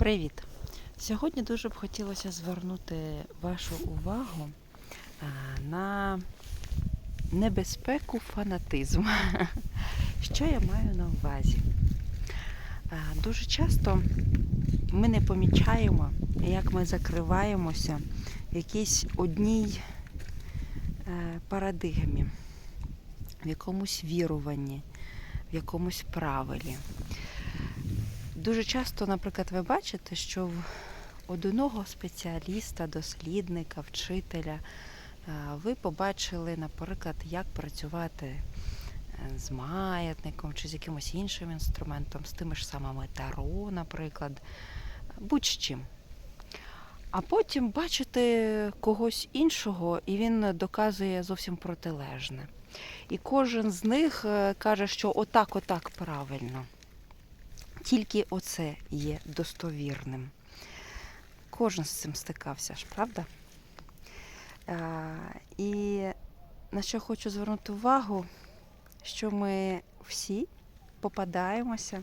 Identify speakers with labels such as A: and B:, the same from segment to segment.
A: Привіт! Сьогодні дуже б хотілося звернути вашу увагу на небезпеку фанатизму. Що я маю на увазі? Дуже часто ми не помічаємо, як ми закриваємося в якійсь одній е, парадигмі, в якомусь віруванні, в якомусь правилі. Дуже часто, наприклад, ви бачите, що в одного спеціаліста, дослідника, вчителя е, ви побачили, наприклад, як працювати е, з маятником чи з якимось іншим інструментом, з тими ж самими таро, наприклад, будь-чим. А потім бачите когось іншого, і він доказує зовсім протилежне. І кожен з них е, каже, що отак, отак правильно. Тільки оце є достовірним. Кожен з цим стикався ж, правда? А, і на що хочу звернути увагу, що ми всі попадаємося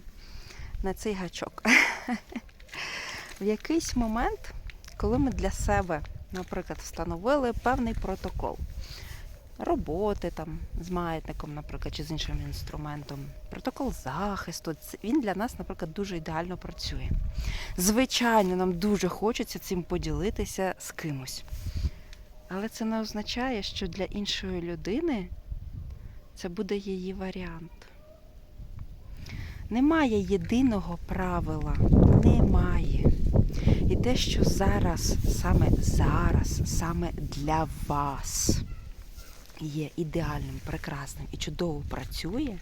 A: на цей гачок. В якийсь момент, коли ми для себе, наприклад, встановили певний протокол роботи там з маятником, наприклад, чи з іншим інструментом, протокол захисту. Він для нас, наприклад, дуже ідеально працює. Звичайно, нам дуже хочеться цим поділитися з кимось. Але це не означає, що для іншої людини це буде її варіант. Немає єдиного правила. Немає. І те, що зараз, саме зараз, саме для вас є ідеальним, прекрасним і чудово працює,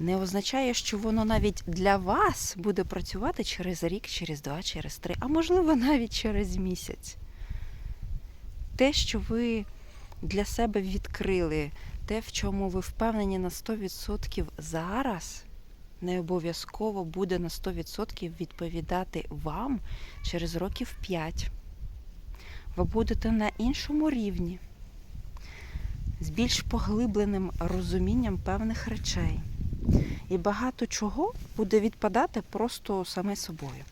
A: не означає, що воно навіть для вас буде працювати через рік, через два, через три, а можливо навіть через місяць. Те, що ви для себе відкрили, те, в чому ви впевнені на 100% зараз, не обов'язково буде на 100% відповідати вам через років 5. Ви будете на іншому рівні з більш поглибленим розумінням певних речей. І багато чого буде відпадати просто саме собою.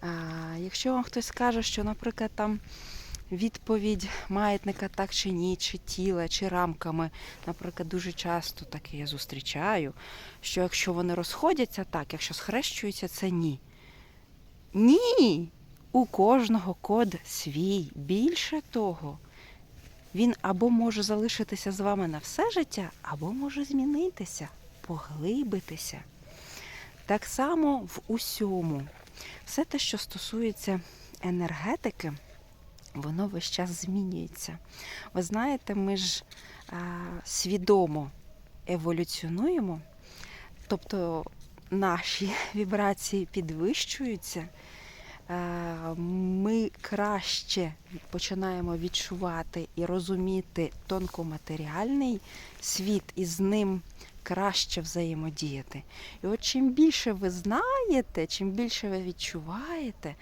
A: А, якщо вам хтось скаже, що, наприклад, там відповідь маятника так чи ні, чи тіла, чи рамками, наприклад, дуже часто таке я зустрічаю, що якщо вони розходяться так, якщо схрещуються, це ні. Ні! У кожного код свій. Більше того, він або може залишитися з вами на все життя, або може змінитися, поглибитися. Так само в усьому. Все те, що стосується енергетики, воно весь час змінюється. Ви знаєте, ми ж а, свідомо еволюціонуємо, тобто наші вібрації підвищуються. Е, ми краще починаємо відчувати і розуміти тонкоматеріальний світ і з ним краще взаємодіяти. І от чим більше ви знаєте, чим більше ви відчуваєте,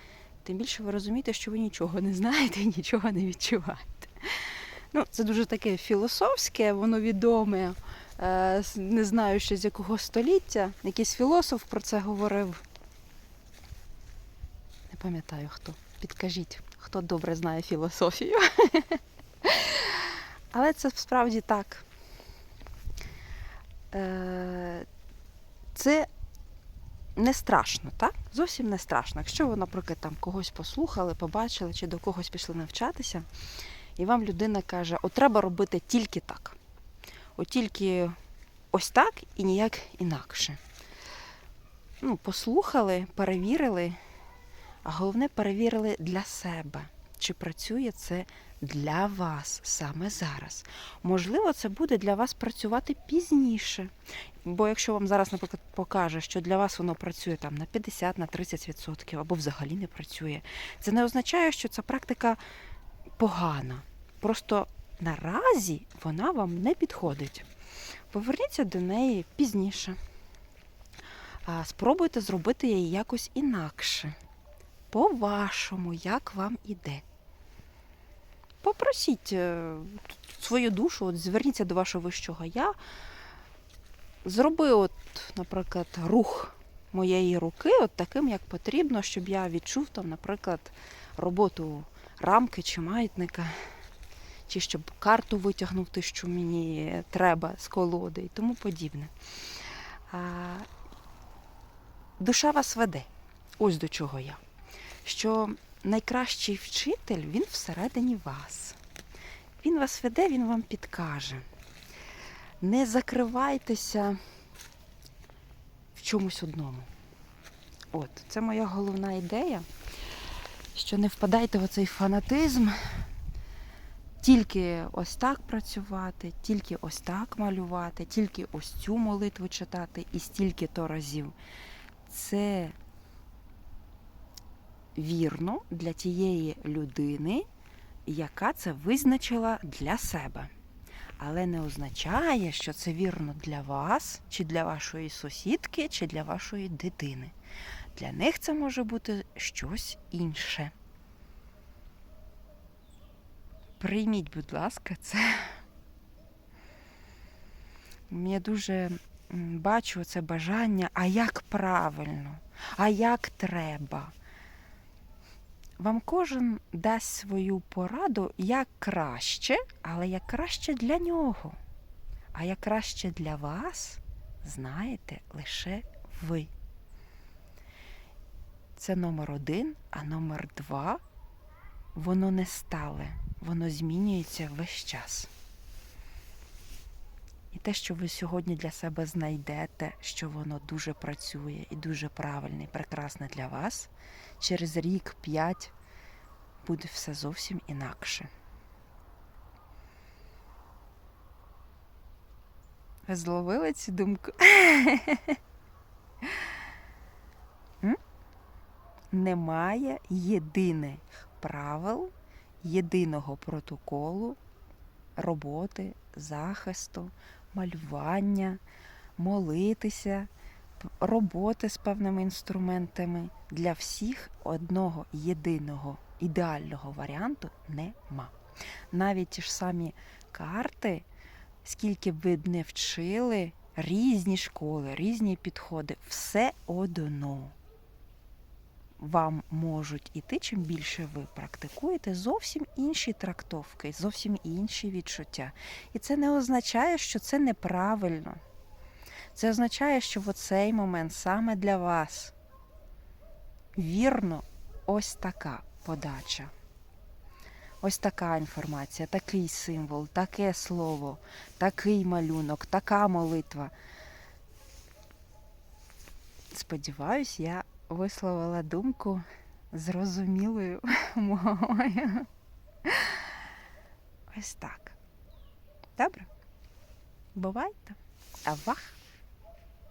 A: тим більше ви розумієте, що ви нічого не знаєте і нічого не відчуваєте. Ну, це дуже таке філософське, воно відоме. е, Не знаю ще з якого століття. Якийсь філософ про це говорив. Пам'ятаю хто. Підкажіть, хто добре знає філософію. Але це справді так. Е, Це не страшно, так? Зовсім не страшно. Якщо ви, наприклад, там когось послухали, побачили чи до когось пішли навчатися, і вам людина каже, от треба робити тільки так. От тільки ось так і ніяк інакше. Ну, послухали, перевірили, а головне перевірили для себе, чи працює це для вас саме зараз. Можливо, це буде для вас працювати пізніше. Бо якщо вам зараз, наприклад, покаже, що для вас воно працює там на 50, на 30% або взагалі не працює, це не означає, що ця практика погана. Просто наразі вона вам не підходить. Поверніться до неї пізніше. Спробуйте зробити її якось інакше. По-вашому, як вам іде. Попросіть е, свою душу, от зверніться до вашого вищого я. Зроби, от, наприклад, рух моєї руки, от таким, як потрібно, щоб я відчув там, наприклад, роботу рамки чи маятника, чи щоб карту витягнути, що мені треба з колоди і тому подібне. Душа вас веде. Ось до чого я. Що найкращий вчитель він всередині вас. Він вас веде, він вам підкаже. Не закривайтеся в чомусь одному. От, це моя головна ідея, що не впадайте в оцей фанатизм, тільки ось так працювати, тільки ось так малювати, тільки ось цю молитву читати і стільки то разів. Це вірно для тієї людини, яка це визначила для себе. Але не означає, що це вірно для вас, чи для вашої сусідки, чи для вашої дитини. Для них це може бути щось інше. Прийміть, будь ласка, це. Я дуже бачу це бажання, а як правильно, а як треба. Вам кожен дасть свою пораду як краще, але як краще для нього. А як краще для вас, знаєте лише ви. Це номер один, а номер два воно не стале, воно змінюється весь час. І те, що ви сьогодні для себе знайдете, що воно дуже працює і дуже правильне і прекрасне для вас, через рік, п'ять буде все зовсім інакше. Ви зловили цю думку? Немає єдиних правил, єдиного протоколу роботи, захисту, малювання, молитися, роботи з певними інструментами. Для всіх одного єдиного ідеального варіанту нема. Навіть ті ж самі карти, скільки б ви не вчили, різні школи, різні підходи, все одно вам можуть іти, чим більше ви практикуєте, зовсім інші трактовки, зовсім інші відчуття. І це не означає, що це неправильно. Це означає, що в оцей момент саме для вас вірно ось така подача. Ось така інформація, такий символ, таке слово, такий малюнок, така молитва. Сподіваюсь, я висловила думку зрозумілою мовою. Ось так. Добре? Бувайте. Авах!